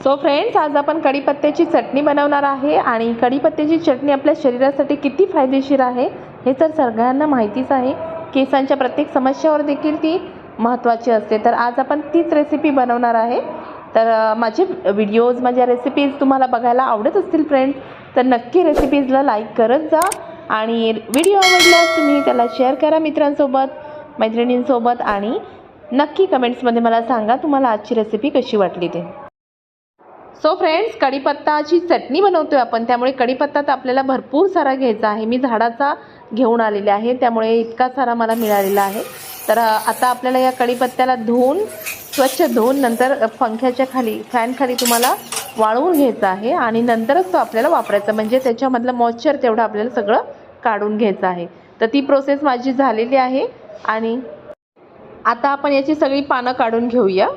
So friends आज आपण कढीपत्त्याची चटणी बनवणार आहे आणि कढीपत्त्याची चटणी आपल्या शरीरासाठी किती फायदेशीर आहे हे तर सगळ्यांना माहितीच आहे. केसांच्या प्रत्येक समस्यावर देखील ती महत्त्वाची असते. तर आज आपण तीच रेसिपी बनवणार आहे. तर माझे व्हिडिओज माझ्या रेसिपीज तुम्हाला बघायला आवडत असतील फ्रेंड्स तर नक्की रेसिपीजला लाईक करत जा. आणि व्हिडिओ आवडल्यास तुम्ही त्याला शेअर करा मित्रांसोबत मैत्रिणींसोबत आणि नक्की कमेंट्समध्ये मला सांगा तुम्हाला आजची रेसिपी कशी वाटली ते. सो फ्रेंड्स कढीपत्ताची चटणी बनवतो आहे आपण. त्यामुळे कढीपत्ता तर आपल्याला भरपूर सारा घ्यायचा आहे. मी झाडाचा घेऊन आलेले आहे. त्यामुळे इतका सारा मला मिळालेला आहे. तर आता आपल्याला या कढीपत्त्याला धुवून स्वच्छ धुवून नंतर पंख्याच्या खाली फॅनखाली तुम्हाला वाळवून घ्यायचं आहे आणि नंतरच तो आपल्याला वापरायचा. म्हणजे त्याच्यामधलं मॉइश्चर तेवढं आपल्याला सगळं काढून घ्यायचं आहे. तर ती प्रोसेस माझी झालेली आहे आणि आता आपण याची सगळी पानं काढून घेऊया.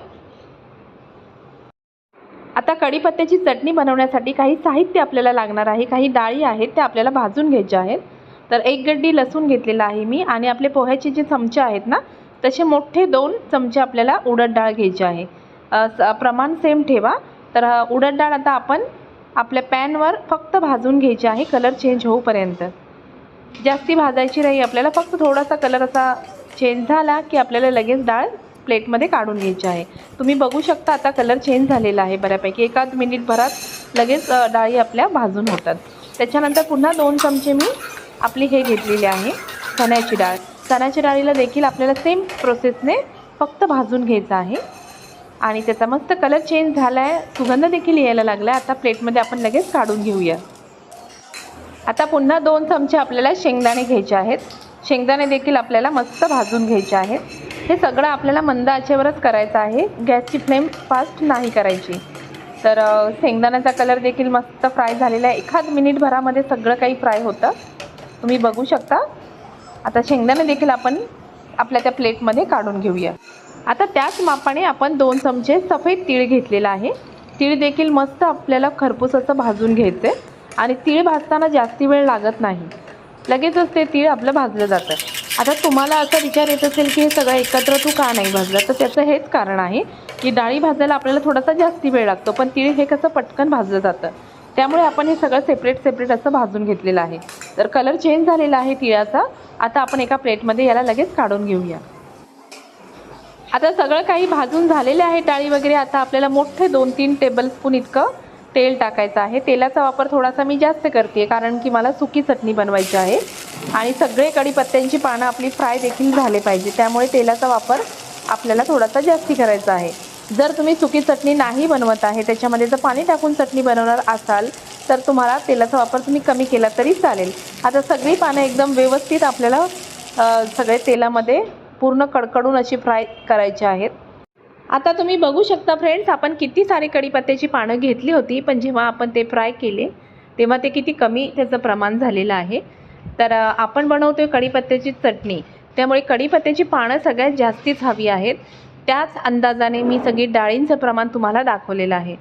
आता कढीपत्त्याची चटणी बनवण्यासाठी काही साहित्य आपल्याला लागणार आहे काही डाळी आहेत त्या आपल्याला भाजून घ्यायच्या आहेत. तर एक गड्डी लसूण घेतलेला आहे मी आणि आपले पोह्याचे जे चमचे आहेत ना तसे मोठे दोन चमचे आपल्याला उडद डाळ घ्यायची आहे. स- प्रमाण सेम ठेवा. तर उडद डाळ आता आपण आपल्या पॅनवर फक्त भाजून घ्यायची आहे कलर चेंज होऊपर्यंत. जास्ती भाजायची नाही आपल्याला फक्त थोडासा कलर असा चेंज झाला की आपल्याला लगेच डाळ प्लेटमध्ये काढून घ्यायची आहे. तुम्ही बघू शकता आता कलर चेंज झालेला आहे बऱ्यापैकी. एकाच मिनिटभरात लगेच डाळी आपल्या भाजून होतात. त्याच्यानंतर पुन्हा दोन चमचे मी आपली हे घेतलेली आहे चण्याची डाळ. चण्याच्या डाळीला देखील आपल्याला सेम प्रोसेसने फक्त भाजून घ्यायचं आहे. आणि त्याचा मस्त कलर चेंज झाला आहे सुगंध देखील यायला लागला आहे आता प्लेटमध्ये आपण लगेच काढून घेऊया. आता पुन्हा दोन चमचे आपल्याला शेंगदाणे घ्यायचे आहेत. शेंगदाणे देखील आपल्याला मस्त भाजून घ्यायचे आहेत. हे सगळं आपल्याला मंद आचेवरच करायचं आहे. गॅसची फ्लेम फास्ट नाही करायची. तर शेंगदाण्याचा कलर देखील मस्त फ्राय झालेला आहे. एखाद मिनिटभरामध्ये सगळं काही फ्राय होतं. तुम्ही बघू शकता. आता शेंगदाणे देखील आपण आपल्या त्या प्लेटमध्ये काढून घेऊया. आता त्याच मापाने आपण दोन चमचे सफेद तीळ घेतलेला आहे. तीळ देखील मस्त आपल्याला खरपूस असं भाजून घ्यायचं आहे आणि तीळ भाजताना जास्ती वेळ लागत नाही. लगेचच ते तीळ आपलं भाजलं जातं. आता तुम्हाला असा विचार येत असेल की हे सगळं एकत्र तू का नाही भाजलं? तर त्याचं हेच कारण आहे की डाळी भाजायला आपल्याला थोडासा जास्ती वेळ लागतो पण तिळ हे कसं पटकन भाजलं जातं? त्यामुळे आपण हे सगळं सेपरेट सेपरेट असं भाजून घेतलेलं आहे. तर कलर चेंज झालेला आहे तिळाचा. आता आपण एका प्लेटमध्ये याला लगेच काढून घेऊया. आता सगळं काही भाजून झालेले आहे डाळी वगैरे आता आपल्याला मोठे दोन तीन टेबलस्पून इतकं तेल टाकायचं आहे. तेलाचा वापर थोडासा मी जास्त करते कारण की मला सुकी चटणी बनवायची आहे. आणि सगळे कढीपत्त्यांची पानं आपली फ्राय देखील झाले पाहिजे. त्यामुळे तेलाचा वापर आपल्याला थोडासा जास्ती करायचा आहे. जर तुम्ही सुकी चटणी नाही बनवत आहे त्याच्यामध्ये जर पाणी टाकून चटणी बनवणार असाल तर तुम्हाला तेलाचा वापर तुम्ही कमी केला तरी चालेल. आता सगळी पानं एकदम व्यवस्थित आपल्याला सगळे तेलामध्ये पूर्ण कडकडून अशी फ्राय करायची आहेत. आता तुम्ही बघू शकता फ्रेंड्स आपण किती सारी कढीपत्त्याची पानं घेतली होती पण जेव्हा आपण ते फ्राय केले तेव्हा ते किती कमी त्याचं प्रमाण झालेलं आहे. तर आपण बनवतो आहे कढीपत्त्याची चटणी. त्यामुळे कढीपत्त्याची पानं सगळ्यात जास्तीच हवी आहेत. त्याच अंदाजाने मी सगळी डाळींचं प्रमाण तुम्हाला दाखवलेलं आहे.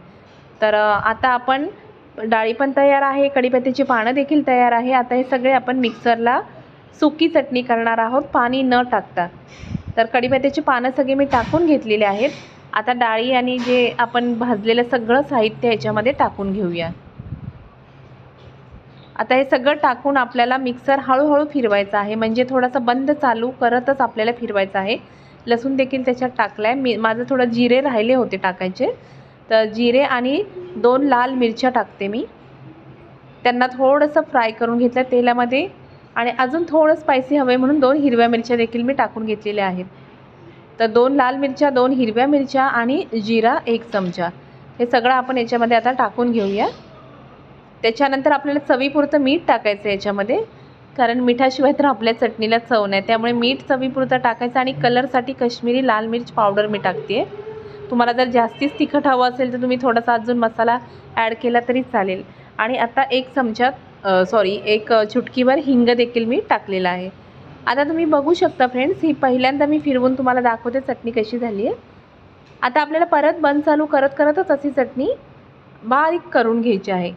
तर आता आपण डाळी पण तयार आहे कढीपत्त्याची पानं देखील तयार आहे. आता हे सगळे आपण मिक्सरला सुकी चटणी करणार आहोत. पाणी न टाकता. तर कढीपत्त्याची पानं सगळी मी टाकून घेतलेली आहेत. आता डाळी आणि जे आपण भाजलेलं सगळं साहित्य ह्याच्यामध्ये टाकून घेऊया. आता हे सगळं टाकून आपल्याला मिक्सर हळूहळू फिरवायचं आहे. म्हणजे थोडासा बंद चालू करतच आपल्याला फिरवायचं आहे. लसूण देखील त्याच्यात टाकला आहे मी माझं थोडं जिरे राहिले होते टाकायचे. तर जिरे आणि दोन लाल मिरच्या टाकते मी. त्यांना थोडंसं फ्राय करून घेतलं. तेलामध्ये आणि अजून थोडं स्पायसी हवे म्हणून दोन हिरव्या मिरच्या देखील मी टाकून घेतलेल्या आहेत. तर दोन लाल मिरच्या दोन हिरव्या मिरच्या आणि जिरा एक चमचा. हे सगळं आपण याच्यामध्ये आता टाकून घेऊया. त्याच्यानंतर आपल्याला चवीपुरतं मीठ टाकायचं याच्यामध्ये. कारण मिठाशिवाय तर आपल्या चटणीला चव नाही. त्यामुळे मीठ चवीपुरतं टाकायचं आणि कलरसाठी कश्मीरी लाल मिर्च पावडर मी टाकते. तुम्हाला जर जास्तीच तिखट हवं असेल तर तुम्ही थोडासा अजून मसाला ॲड केला तरी चालेल. आणि आता एक चमच्यात सॉरी एक चुटकीवर हिंग देखील मी टाकलेला आहे. आता तुम्ही बघू शकता फ्रेंड्स ही पहिल्यांदा मी फिरवून तुम्हाला दाखवते चटणी कशी झाली आहे. आता आपल्याला परत बंद चालू करत करतच अशी चटणी बारीक करून घ्यायची आहे.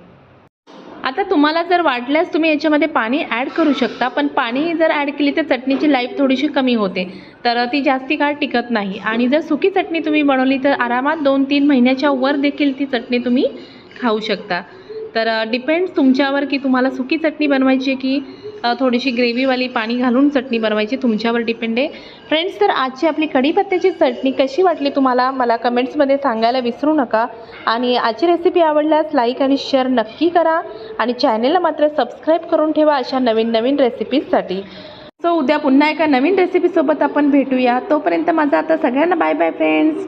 आता तुम्हाला जर वाटल्यास तुम्ही याच्यामध्ये पाणी ॲड करू शकता पण पाणी जर ॲड केली तर चटणीची लाईफ थोडीशी कमी होते. तर ती जास्ती काळ टिकत नाही. आणि जर सुकी चटणी तुम्ही बनवली तर आरामात दोन तीन महिन्याच्या वर देखील ती चटणी तुम्ही खाऊ शकता. तर डिपेंड्स तुमच्यावर की तुम्हाला सुकी चटणी बनवायची आहे की थोडीशी ग्रेव्हीवाली पाणी घालून चटणी बनवायची तुमच्यावर डिपेंड आहे. फ्रेंड्स तर आजची आपली कढीपत्त्याची चटणी कशी वाटली तुम्हाला? मला कमेंट्समध्ये सांगायला विसरू नका. आणि आजची रेसिपी आवडल्यास लाईक आणि शेअर नक्की करा. आणि चॅनेलला मात्र सबस्क्राईब करून ठेवा अशा नवीन नवीन रेसिपीजसाठी सो उद्या पुन्हा एका नवीन रेसिपीसोबत आपण भेटूया. तोपर्यंत माझा आता सगळ्यांना बाय बाय फ्रेंड्स